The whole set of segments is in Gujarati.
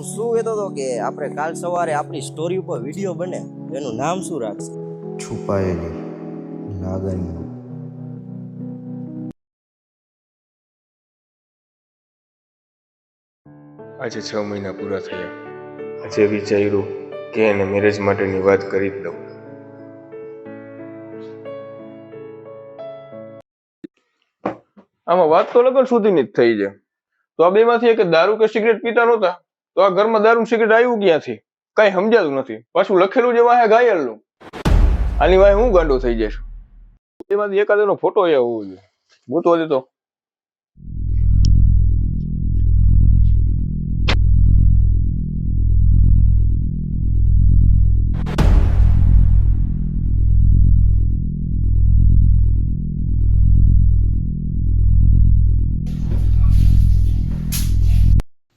હું શું કહેતો હતો કે આપણે કાલ સવારે આપણી સ્ટોરી ઉપર વીડિયો બને એનું નામ શું રાખશે? છુપાયેલી લાગણીઓ. આજે છ મહિના પૂરા થયા. આજે વિચાર્યું કે એને મેરેજ માટેની વાત કરી જ દઉં. આમાં વાત તો લગન સુધીની જ થઈ છે. તો આ બેમાંથી એક દારૂ કે સિગરેટ પીતા નહોતા? તો આ ઘરમાં દારૂ સિગરેટ આવ્યું ક્યાંથી? કઈ સમજાતું નથી. પાછું લખેલું જે વાહે ઘાયલનું. આની વાહે હું ગાંડો થઈ જઈશ એમાંથી એકાદનો ફોટો એ હોવો જોઈએ. ગોતવા દેતો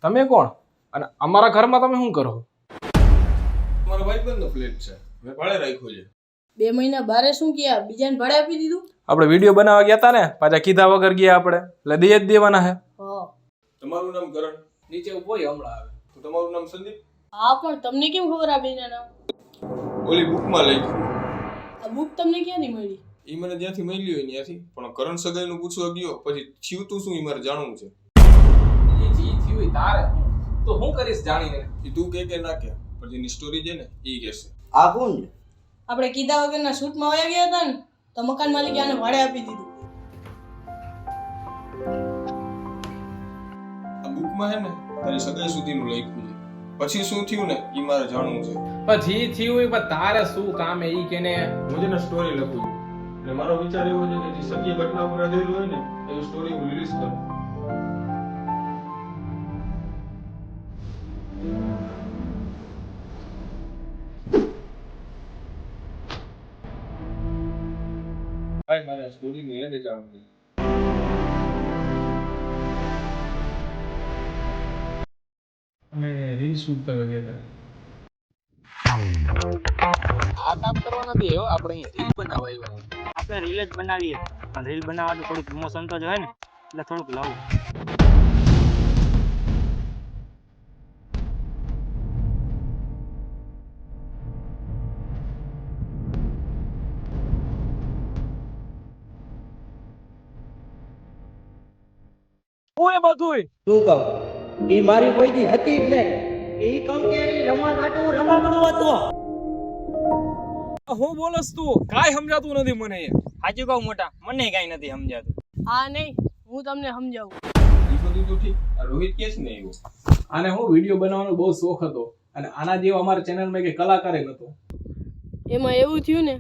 તમે કોણ? અને અમારા ઘરમાં તમે શું કરો? મારા ભાઈબંધનો ફ્લેટ છે. મેં ભાડે રાખ્યો છે. બે મહિના બારે શું ગયા? બીજાને ભાડે આપી દીધું? આપણે વીડિયો બનાવવા ગયા હતા ને? પાછા કીધા વગર ગયા આપણે. એટલે દઈ જ દેવાના હે. તમારું નામ કરણ? નીચે ઊભો હમણાં આવે. તો તમારું નામ સંદીપ? હા પણ તમને કેમ ખબર આ બેના નામ? ઓલી બુકમાં લખ્યું આ બુક તમને ક્યાંથી મળી? એ મને જ્યાંથી મળી હોય ત્યાંથી. પણ કરણ સગાઈનું પૂછવા ગયો પછી થયું તું શું એ મારે જાણવું છે? એ જી થયું તારે. તો હું કરીશ જાણીને? એ તું કે કે ના કે? પણ જેની સ્ટોરી છે ને એ કહેશે. આ કોણ છે આપણે કીધા વગરના શૂટમાં વયા ગયા હતા ને તો મકાન માલિકે આને ભાડે આપી દીધું. આ બુકમાં હે ને તારી સગાઈ સુધીનું લખ્યું છે. પછી શું થયું ને એ મારે જાણવું છે. પછી થયું એ પણ તારે શું કામ એ કે ને. હું છે ને સ્ટોરી લખું છું. અને મારો વિચાર એવો છે કે જે સત્ય ઘટના પર આધારિત હોય ને એવી સ્ટોરી હું રિલીઝ કરું. ભાઈ મારે ની એને જાણવું છે. અમે રીલ શૂટ વગેરે આ કામ કરવા નથી એવો આપણે રીલ બનાવવા આવ્યા. આપણે રીલ જ બનાવીએ. પણ રીલ બનાવવાનું થોડુંક પ્રમોશન તો જોઈએ ને એટલે થોડુંક લાવું. હું એ. બધું શું કહું? એ મારી કોઈથી હતી જ નહીં. એ કહું કે રમવા માટે રમવાનું હતું. હું બોલસ તું? કાઈ સમજાતું નથી મને એ. સાચું કહું મોટા મને કાઈ નથી સમજાતું. હા નહીં હું તમને સમજાવું. એ બધું તો ઠીક રોહિત કેસ ને એવું. આને હું વીડિયો બનાવવાનો બહુ શોખ હતો. અને આના જેવો અમારા ચેનલમાં કે કલાકાર નતો. એમાં એવું થયું ને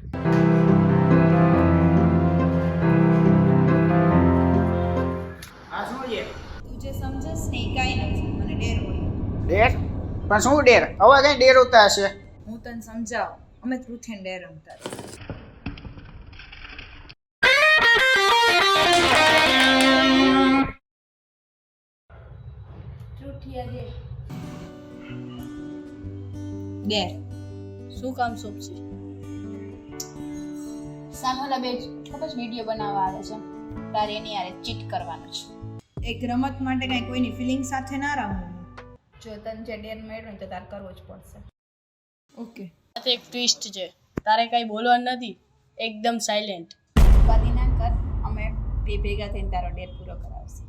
જે સમજસ કાંઈ નથી મને ડેર હોય. ડેર? પણ શું ડેર? હવે કઈ ડેર ઉતા હશે? હું તને સમજાવું અમે ટ્રુથ ડેર રમતા. ડેર. શું કામ સોંપશે? સામેલા બે ખબર જ વીડિયો બનાવવા આવે છે? તારે એની યારે ચીટ કરવાનું છે. એક રમત માટે કાંઈ કોઈની ફિલિંગ સાથે ના રમવું. જો તને જે ડેર મળ્યો તો તારે કરવો જ પડશે. ઓકે સાથે એક ટ્વિસ્ટ છે. તારે કાંઈ બોલવાનું નથી. એકદમ સાયલેન્ટ ઉપાધિ ના કર અમે બે ભેગા થઈને તારો ડેર પૂરો કરાવશે.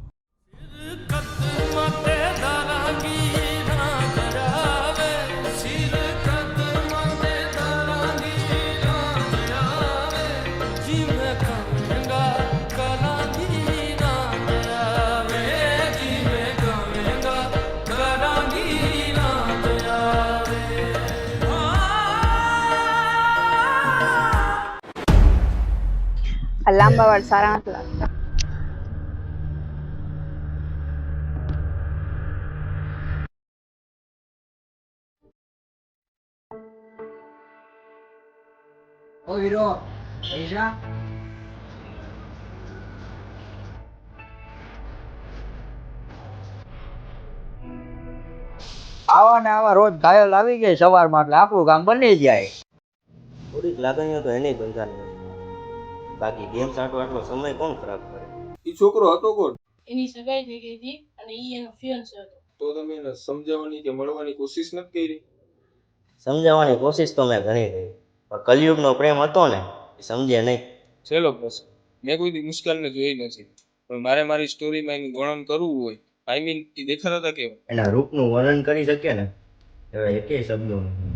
આ લાંબા વાળ સારા નથી લાગતા ઓ હીરો પૈસા આવા ને આવા રોજ ઘાયલ આવી ગઈ સવારમાં એટલે આપણું કામ બની જાય. થોડીક લાગણીઓ તો એને બંધાની હતી બાકી ગેમ સાટો આટલો સમય કોણ ખરાબ કરે? એ છોકરો હતો કોણ? એની સગાઈ થઈ ગઈ હતી અને ઈ એનો ફિયન્સ હતો. તો તમે એને સમજાવવાની કે મળવાની કોશિશ નથી કરી? સમજાવવાની કોશિશ તો મેં ઘણી કરી પણ કલયુગનો પ્રેમ હતો ને એ સમજે નહીં. છેલ્લો પ્રશ્ન મેં કોઈ દી મુશ્કેલને જોઈ નથી. પણ મારે મારી સ્ટોરીમાં એનું વર્ણન કરવું હોય આઈ મીન એ દેખાતા હતા કેવા? એના રૂપનું વર્ણન કરી શકે ને એવા એકેય શબ્દો નથી.